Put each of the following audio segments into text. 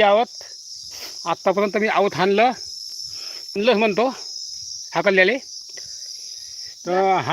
आहोत आत्तापर्यंत मी आऊत हाणलं. आणलं म्हणतो. हाकललेले. तर हा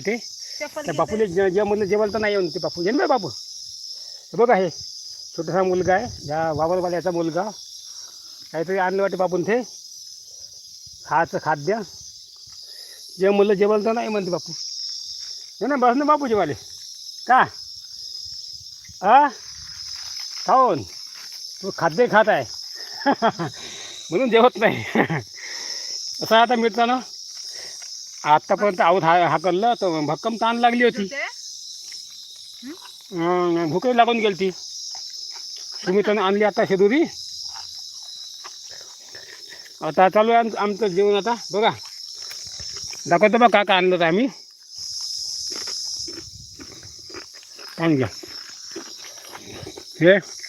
ते. त्या बापूले जे जे म्हणलं जेवण तर नाही येऊन ते बापू. येईन बा बापू. बघा हे. छोटासा मुलगा आहे. ह्या वावरवाल्याचा मुलगा. काहीतरी आणलं वाटते बापून ते. खायचं खाद्य. जे म्हणलं जेवण तर नाही म्हणते बापू. नाही ना बस ना बापू जेवाले का? आ? खाऊन. तू खाद्य खात आहे. म्हणून जेवत नाही. असं आता मिळतं आत्तापर्यंत आऊत हा हाकललं तर भक्कम ताण लागली होती. अं, भूकही लागून गेली ती तुम्ही तर आणली आता शेदुरी. आता चालू आहे आम- आमचं जेवण आता. बघा. दाखवतो बघ का का आणलं तर आम्ही. घ्या. हे.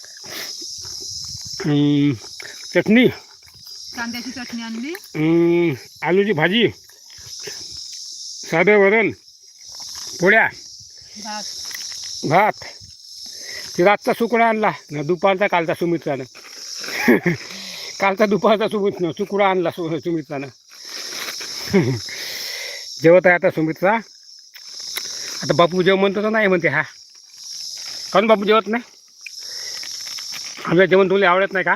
चटणी. कांद्याची चटणी आणली. आलूची भाजी. साधं वरण. पोळ्या. भात. भात. ते रातचा सुकडा आणला. न दुपारचा कालचा सुमित्रानं. कालचा दुपारचा सुमित सुकडा आणला सु सुमित्रानं. जेवत आहे आता सुमित्रा. आता बापू जेव म्हणतो तर नाही म्हणते हा. काऊन बापू जेवत नाही? आमच्या जेवण तुला आवडत नाही का?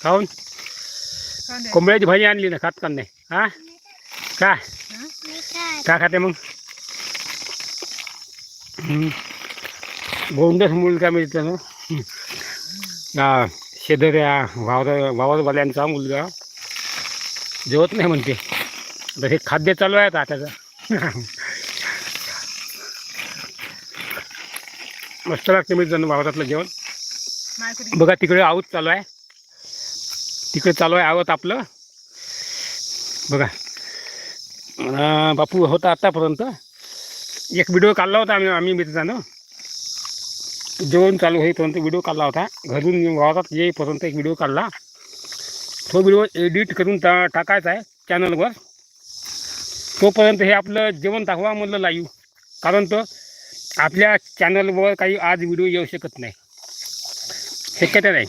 कांदे कोंबड्याची भाजी आणली ना खात का नाही? हा? का का खाते मग. गोंडस मुलगा मिळतो ना शेजाऱ्या वावर वावरवाल्यांचा मुलगा जेवत नाही म्हणते. आता हे खाद्य चालू आहे आता त्याचं. मस्त लागते मिळतं वावरातलं जेवण. बघा तिकडे आवत चालू आहे. तिकडे चालू आहे आवत आपलं. बघा. बापू होता आत्तापर्यंत एक व्हिडिओ काढला होता आम्ही आम्ही मित्रानं. जेवण चालू होईपर्यंत व्हिडिओ काढला होता. घरून वावरात येईपर्यंत एक व्हिडिओ काढला. तो व्हिडिओ एडिट करून टा टाकायचा आहे चॅनलवर तोपर्यंत हे आपलं जेवण दाखवा म्हणलं लाईव्ह कारण तो आपल्या चॅनलवर काही आज व्हिडिओ येऊ शकत नाही. शक्यता नाही.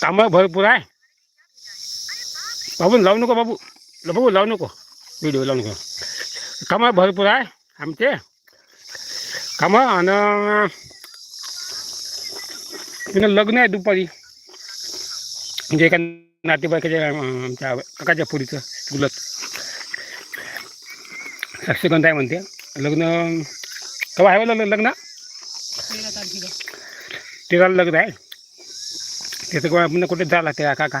कामं भरपूर आहे. बाबू लावू नको बाबू. बाबू लावू नको. व्हिडिओ लावू नको. कामं भरपूर आहे आमचे. कामं आणि तिनं लग्न आहे दुपारी. म्हणजे एका नातेवाईकाच्या आमच्या काकाच्या पुरीचं चुलत. साक्षगंध आहे म्हणते. लग्न केव्हा आहे लग्न लग्न? तिला लग्न आहे. त्याचं कोणा पुन्हा कुठे जायला लागते का का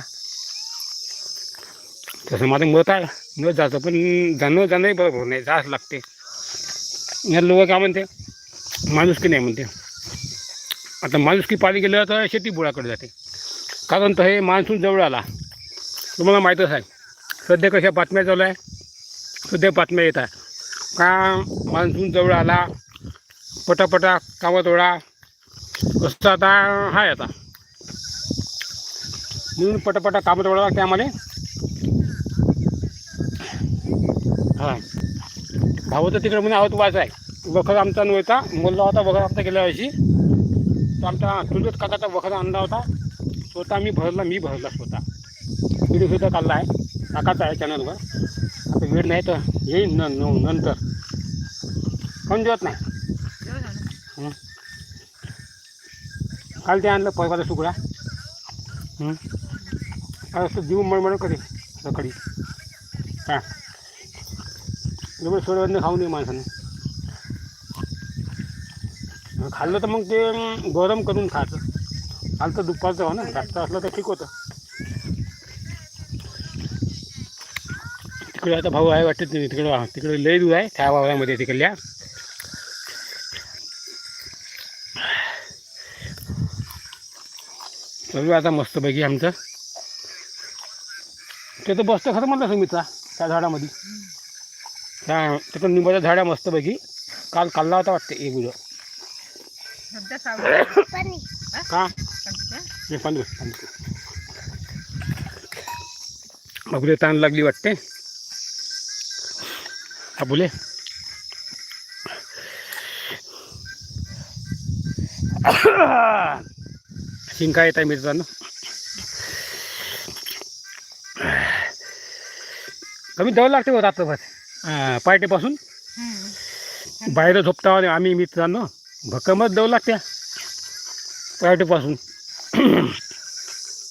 तसं माझं मत आहे. न जायचं पण जाणं जाणंही बरोबर नाही जायच लागते. या लोक काय म्हणते? माणुसकी नाही म्हणते. आता माणुसकी पाली गेलं तर शेती बुळाकडे जाते. कारण तर हे मान्सून जवळ आला. तुम्हाला माहीतच आहे. सध्या कशा बातम्या चालू आहे? सध्या बातम्या येत आहे. का मान्सून जवळ आला? पटापटा कामतोडा असं आता आहे आता. म्हणून पटापटा कामं तेवढं लागते आम्हाला. हां. भाऊ तर तिकडे म्हणे आहोत वाच आहे वखर आमचा नव्हता बोलला होता वखर आमचा गेल्या वर्षी तर आमचा चुलत काकाचा वखर आणला होता. स्वतः मी भरला मी भरला स्वतः. व्हिडिओ सुद्धा काढला आहे. काकाचा आहे चॅनलवर आता वेळ नाही तर येईन न नंतर. कोण जेवत नाही. काल ते आणलं परवाचा तुकडा. असं जीव मळमळ करे सकाळी हां. एवढं सोडवणं खाऊ नये माणसानं. खाल्लं तर मग ते गरम करून खायचं काल तर दुपारचं हो ना जास्त असलं तर ठीक होतं. तिकडे आता भाऊ आहे वाटतं नाही तिकडे तिकडे लय दूर आहे त्या वावरामध्ये तिकडल्या. आहे आता मस्तपैकी आमचं. ते तर बसतं खरं म्हणलं सुमित्रा त्या झाडामध्ये. त्या तिकडं निंबाच्या झाड्या मस्तपैकी. काल काढला होता वाटते एक सावली. का? हे पाणी पाणी. बाबुले ताण लागली वाटते. बाबुले शिंका येत आहे मित्रांनो कमी दव लागते हो रात्रभर. पहाटेपासून. बाहेर झोपता आम्ही मित्रांनो भक्कमच दव लागत्या पहाटेपासून.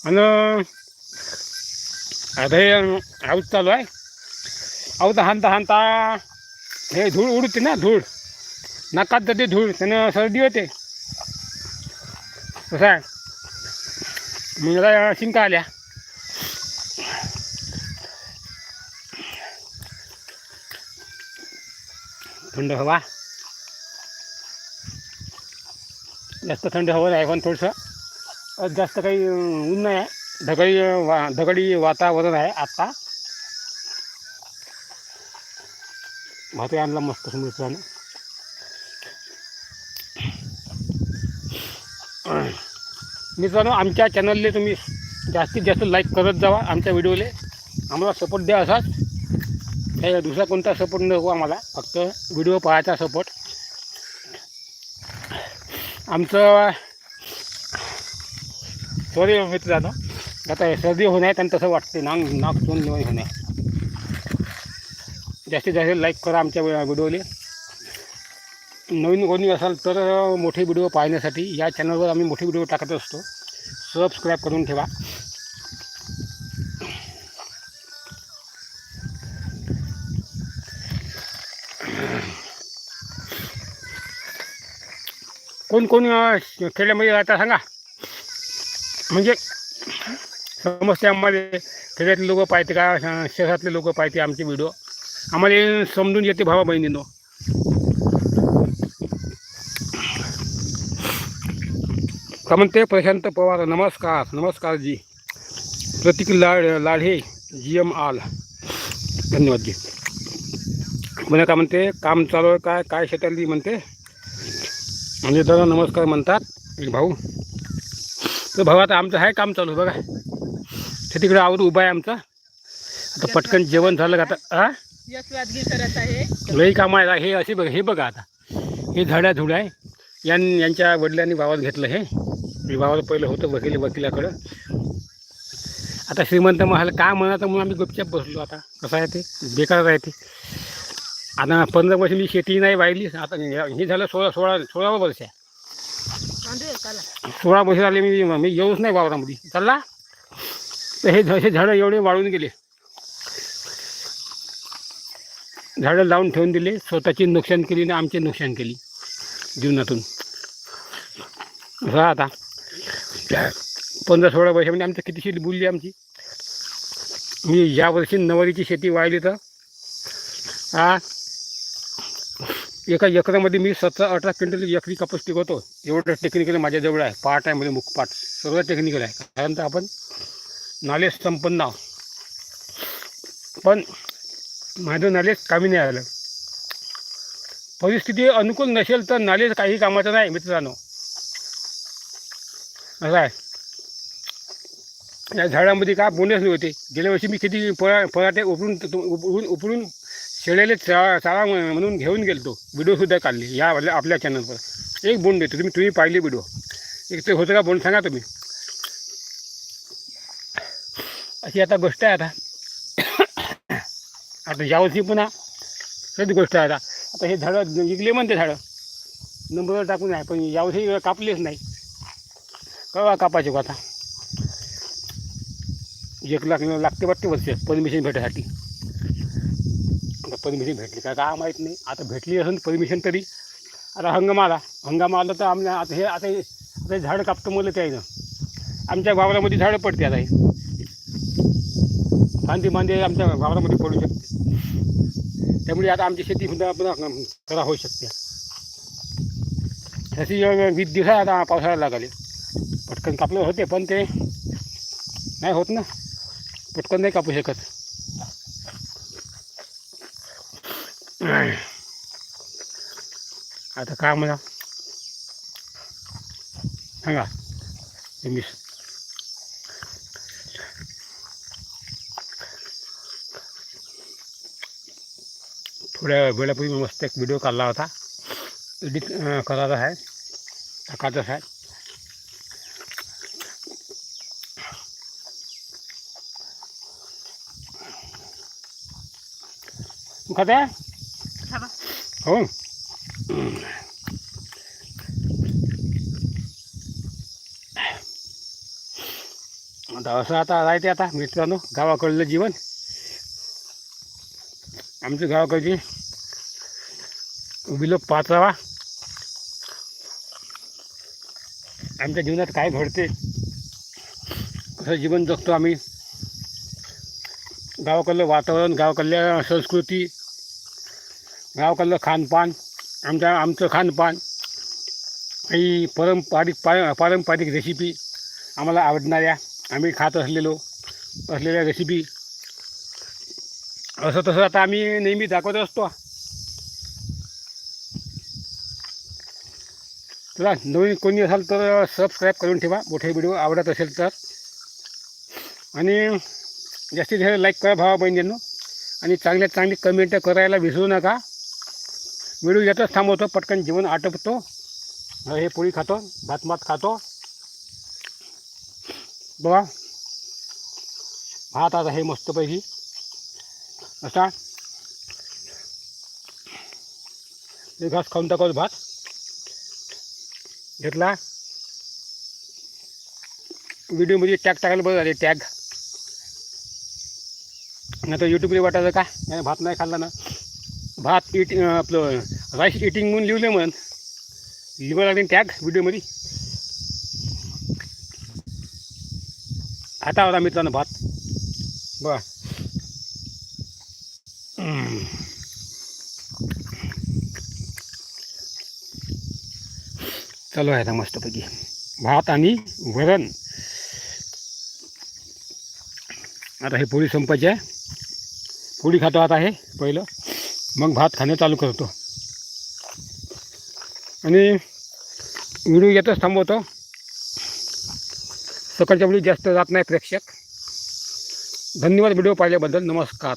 आणि आता हे आऊत चालू आहे. आऊत हाणता हाणता हे धूळ उडते ना धूळ. नाकात जाते धूळ त्यानं सर्दी होते. कसं आहे? मला शिंका आल्या. थंड हवा. जास्त थंड हवा आहे पण थोडंसं. जास्त काही ऊन नाही आहे. ढगळी वा ढगळी वातावरण आहे आत्ता. भातही आणला मस्त मित्रानं मित्रांनो आमच्या चॅनलले तुम्ही जास्तीत जास्त लाईक करत जावा आमच्या व्हिडिओले आम्हाला सपोर्ट द्या असाच. काही दुसरा कोणता सपोर्ट नको हो आम्हाला फक्त व्हिडिओ पाहायचा सपोर्ट आमचं सॉरी मित्रांनो आता सर्दी सर्दी होणे आणि तसं वाटते नाक नाक तोंड होणे जास्तीत जास्त लाईक करा आमच्या व्हिडिओले नवीन कोणी असाल तर मोठे व्हिडिओ पाहण्यासाठी या चॅनलवर आम्ही मोठे व्हिडिओ टाकत असतो. सबस्क्राईब करून ठेवा. कोण कोण खेड्यामध्ये राहता सांगा. म्हणजे समजते आम्हाला खेड्यातले लोक पाहते का शहरातले लोक पाहते आमचे व्हिडिओ. आम्हाला समजून येते भावा बहिणीनो. का म्हणते प्रशांत पवार नमस्कार नमस्कार जी. प्रतीक लाड लाढे जी एम आल. धन्यवाद जी. म्हणे का म्हणते काम चालू आहे काय काय शेतातली म्हणते? म्हणजे दादा नमस्कार म्हणतात एक भाऊ. तर भाऊ आता आमचं आहे काम चालू बघा. ते तिकडे आवर उभा आहे आमचं. आता पटकन जेवण झालं का आता हा लई काम आहे हे असे बघा हे बघा आता. हे झाड्या झुड्या आहे. यां यांच्या वडिलांनी भावात घेतलं हे. मी पहिलं होतं वकील वकिलाकडं. आता श्रीमंत महाल काय तर म्हणून आम्ही गुपचाप बसलो आता. कसं आहे ते? बेकार आहे ते. आता पंधरा वर्ष मी शेती नाही वाहिली. आता हे झालं सोळा सोळा सोळावं वर्ष. आहे सोळा वर्ष झाले मी मी येऊच नाही वावरामध्ये. चालला तर हे हे झाडं एवढे वाळून गेले. झाडं लावून ठेवून दिले. स्वतःची नुकसान केली आणि आमचे नुकसान केली जीवनातून. आता. पंधरा सोळा वर्षामध्ये आमचं किती शेती बुलली आमची? मी या वर्षी नवारीची शेती वाहिली तर आ एका एकरामध्ये मी सतरा अठरा क्विंटल एकरी कापूस पिकवतो. एवढं टेक्निकल माझ्याजवळ आहे. पार्ट आहे मुख पार्ट सर्व टेक्निकल आहे. कारण तर आपण नॉलेज संपन्न आहोत. पण माझं नॉलेज कामी नाही आलं. परिस्थिती अनुकूल नसेल तर नॉलेज काही कामाचं नाही मित्रांनो. असं आहे या झाडामध्ये काय बोनस नव्हते गेल्या वर्षी मी किती फळा फळाटे उपरून उपरून उपरून शेळ्याले चारा चारा म्हणून घेऊन गेलतो. व्हिडिओसुद्धा काढले. या आपल्या आपल्या चॅनलवर एक बोंड देतो. तुम्ही तुम्ही पाहिले व्हिडिओ. एक ते होतं का बोंड? सांगा तुम्ही. अशी आता गोष्ट आहे आता. आता यावर्षी पुन्हा तेच गोष्ट आहे आता. आता हे झाडं विकले म्हणते झाडं. नंबरवर टाकून आहे पण यावर्षी कापलेच नाही. कवा कापायचे का आता? एक लाख लागते वाटते वर्ष. परमिशन भेटायसाठी. आता परमिशन भेटली काय काय माहीत नाही. आता भेटली असेल परमिशन तरी. आता हंगाम आला. हंगाम आला तर आमच्या आता हे आता आता झाडं कापतं मला त्यानं आमच्या वावरामध्ये झाडं पडते आता हे. फांदी मांदी आमच्या वावरामध्ये पडू शकते. त्यामुळे आता आमची शेती सुद्धा खरा होऊ शकते. तशी वीस दिवस आता पावसाळ्याला लागले. पटकन कापले होते पण ते नाही होत ना. पटकन नाही कापू शकत. आता काय म्हणा? सांगा. तुम्ही थोड्या वेळापूर्वी मस्त एक व्हिडिओ काढला होता. एडिट करायचा आहे. टाकायचाच आहे. खाते हो. आता असं आता राहते आता मित्रांनो गावाकडलं जीवन. आमच्या गावाकडची विलोप पाचावा. आमच्या जीवनात काय घडते? कसं जीवन जगतो आम्ही? गावाकडलं वातावरण गावाकडल्या संस्कृती गावाकडलं खानपान आमच्या आमचं खानपान काही पारंपरिक पार पारंपरिक रेसिपी आम्हाला आवडणाऱ्या आम्ही खात असलेलो असलेल्या रेसिपी असं तसं आता आम्ही नेहमी दाखवत असतो. चला नवीन कोणी असाल तर सबस्क्राईब करून ठेवा. मोठे व्हिडिओ आवडत असेल तर. आणि जास्तीत जास्त लाईक करा भावा बहिणींनो. आणि चांगल्यात चांगली कमेंट करायला विसरू नका. व्हिडिओ येतच थांबवतो पटकन जेवण आटपतो. हे पोळी खातो भात मात खातो. बघा. भात आता हे मस्तपैकी असा. एक घास खाऊन टाकावं भात. घेतला. व्हिडिओमध्ये टॅग टाकायला बरं झाले टॅग नाही तर यूट्यूबला वाटायचं का? नाही भात नाही खाल्ला ना. भात इट आपलं राईस इटिंग म्हणून लिहिलं म्हण. लिहावं लागेल टॅग व्हिडिओमध्ये. आता होता मित्रांनो भात. बघा. चलो चालू आहे आता मस्तपैकी. भात आणि वरण. आता हे पोळी संपायची आहे. पोळी खातो आता हे पहिलं. मग भात खाणं चालू करतो. आणि व्हिडिओ येतच थांबवतो. सकाळच्या वेळी जास्त जात नाही प्रेक्षक. धन्यवाद व्हिडिओ पाहिल्याबद्दल. नमस्कार.